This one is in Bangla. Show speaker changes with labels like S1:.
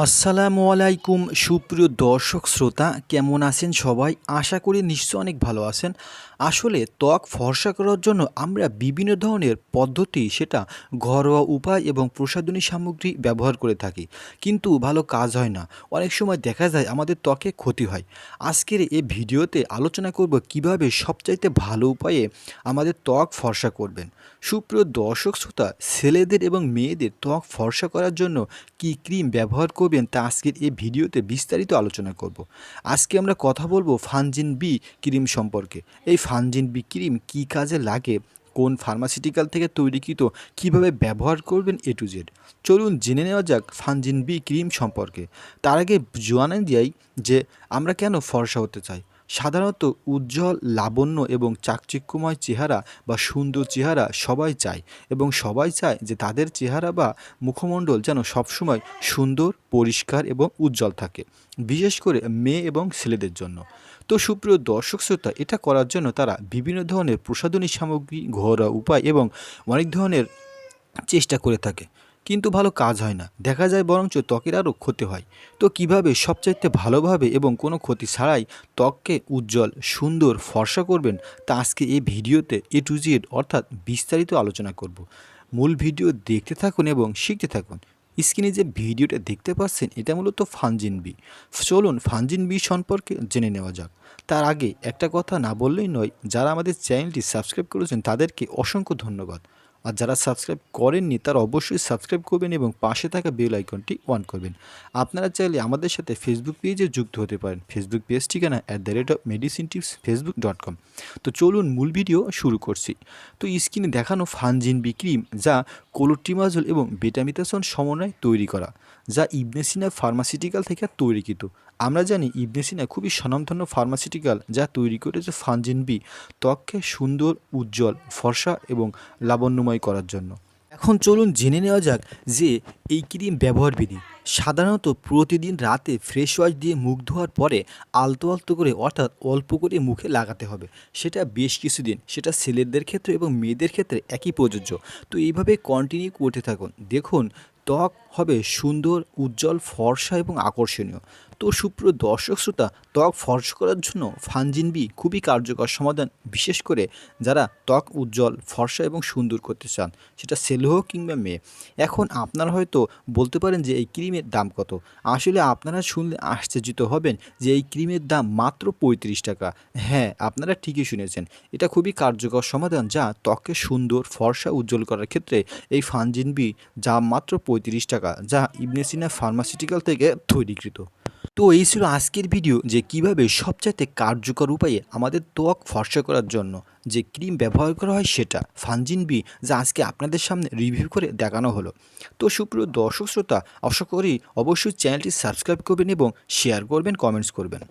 S1: আসসালামু আলাইকুম, সুপ্রিয় দর্শক শ্রোতা, কেমন আছেন সবাই? আশা করি নিশ্চয় অনেক ভালো আছেন। আসলে ত্বক ফর্সা করার জন্য আমরা বিভিন্ন ধরনের পদ্ধতি, সেটা ঘরোয়া উপায় এবং প্রসাধনী সামগ্রী ব্যবহার করে থাকি। কিন্তু ভালো কাজ হয় না। অনেক সময় দেখা যায় আমাদের ত্বকে ক্ষতি হয়। আজকের এই ভিডিওতে আলোচনা করব কীভাবে সবচাইতে ভালো উপায়ে আমাদের ত্বক ফর্সা করবেন। সুপ্রিয় দর্শক শ্রোতা, ছেলেদের এবং মেয়েদের ত্বক ফর্সা করার জন্য কি ক্রিম ব্যবহার করবেন তা আজকের এই ভিডিওতে বিস্তারিত আলোচনা করব। আজকে আমরা কথা বলব ফানজিন বি ক্রিম সম্পর্কে। এই ফানজিন বি ক্রিম কী কাজে লাগে? কোন ফার্মাসিউটিক্যাল থেকে তৈরিকৃত? কীভাবে ব্যবহার করবেন এ টু জেড? চলুন জেনে নেওয়া যাক ফানজিন বি ক্রিম সম্পর্কে। তার আগে জোয়ানে দিয়াই যে আমরা কেন ফর্সা হতে চাই। সাধারণত উজ্জ্বল, লাবণ্য এবং চাকচিক্যময় চেহারা বা সুন্দর চেহারা সবাই চায় এবং সবাই চায় যে তাদের চেহারা বা মুখমণ্ডল যেন সবসময় সুন্দর, পরিষ্কার এবং উজ্জ্বল থাকে, বিশেষ করে মেয়ে এবং ছেলেদের জন্য। তো সুপ্রিয় দর্শক শ্রোতা, এটা করার জন্য তারা বিভিন্ন ধরনের প্রসাধনী সামগ্রী, ঘরোয়া উপায় এবং অনেক ধরনের চেষ্টা করে থাকে। কিন্তু ভালো কাজ হয় না। দেখা যায় বরঞ্চ ত্বকের আরও ক্ষতি হয়। তো কীভাবে সবচাইতে ভালোভাবে এবং কোনো ক্ষতি ছাড়াই ত্বককে উজ্জ্বল, সুন্দর ফর্সা করবেন তা আজকে এই ভিডিওতে এ টু জেড অর্থাৎ বিস্তারিত আলোচনা করব। মূল ভিডিও দেখতে থাকুন এবং শিখতে থাকুন। স্ক্রিনে যে ভিডিওটা দেখতে পাচ্ছেন এটা মূলত ফানজিন বি। চলুন ফানজিন বি সম্পর্কে জেনে নেওয়া যাক। তার আগে একটা কথা না বললেই নয়, যারা আমাদের চ্যানেলটি সাবস্ক্রাইব করেছেন তাদেরকে অসংখ্য ধন্যবাদ। আর যারা সাবস্ক্রাইব করেননি, তারা অবশ্যই সাবস্ক্রাইব করবেন এবং পাশে থাকা বেল আইকনটি অন করবেন। আপনারা চাইলে আমাদের সাথে ফেসবুক পেজে যুক্ত হতে পারেন। ফেসবুক পেজ ঠিকানা at the rate of medicine tips Facebook dot com তো চলুন মূল ভিডিও শুরু করছি। তো স্ক্রিনে দেখানো ফানজিন বি ক্রিম যা কোলোট্রিমাজল এবং বেটামিতাসন সমন্বয়ে তৈরি করা, যা ইবনেসিনা ফার্মাসিউটিক্যাল থেকে তৈরিকৃত। আমরা জানি ইবনেসিনা খুবই স্বনামধন্য ফার্মাসিউটিক্যাল যা তৈরি করেছে ফানজিন বি। ত্বককে সুন্দর, উজ্জ্বল, ফর্সা এবং লাবণ্যময় করার জন্য। এখন চলুন জেনে নেওয়া যাক যে এই ক্রিম ব্যবহার বিধি সাধারণত প্রতিদিন রাতে ফ্রেশ ওয়াশ দিয়ে মুখ ধোয়ার পরে আলতো আলতো করে অর্থাৎ অল্প করে মুখে লাগাতে হবে। সেটা বেশ কিছুদিন, সেটা ছেলেদের ক্ষেত্রে এবং মেয়েদের ক্ষেত্রে একই প্রযোজ্য। তো এইভাবে কন্টিনিউ করতে থাকুন। দেখুন ত্বক হবে সুন্দর, উজ্জ্বল, ফর্সা এবং আকর্ষণীয়। তো সুপ্রিয় দর্শক শ্রোতা, ত্বক ফর্সা করার জন্য ফানজিন বি খুবই কার্যকর সমাধান, বিশেষ করে যারা ত্বক উজ্জ্বল, ফর্সা এবং সুন্দর করতে চান, সেটা ছেলে হোক কিংবা মেয়ে। এখন আপনারা হয়তো বলতে পারেন যে এই ক্রিমের দাম কত। আসলে আপনারা শুনলে আশ্চর্যিত হবেন যে এই ক্রিমের দাম মাত্র পঁয়ত্রিশ টাকা। হ্যাঁ আপনারা ঠিকই শুনেছেন। এটা খুবই কার্যকর সমাধান যা ত্বককে সুন্দর, ফর্সা, উজ্জ্বল করার ক্ষেত্রে এই ফানজিন বি যা মাত্র পঁয়ত্রিশ টাকা, যা ইবনেসিনা ফার্মাসিউটিক্যাল থেকে তৈরিকৃত। তো এই ছিল আজকের ভিডিও যে কীভাবে সবচাইতে কার্যকর উপায়ে আমাদের ত্বক ফর্সা করার জন্য যে ক্রিম ব্যবহার করা হয় সেটা। ফানজিন বি, যা আজকে আপনাদের সামনে রিভিউ করে দেখানো হলো। তো সুপ্রিয় দর্শক শ্রোতা, আশা করি অবশ্যই চ্যানেলটি সাবস্ক্রাইব করবেন এবং শেয়ার করবেন কমেন্টস করবেন।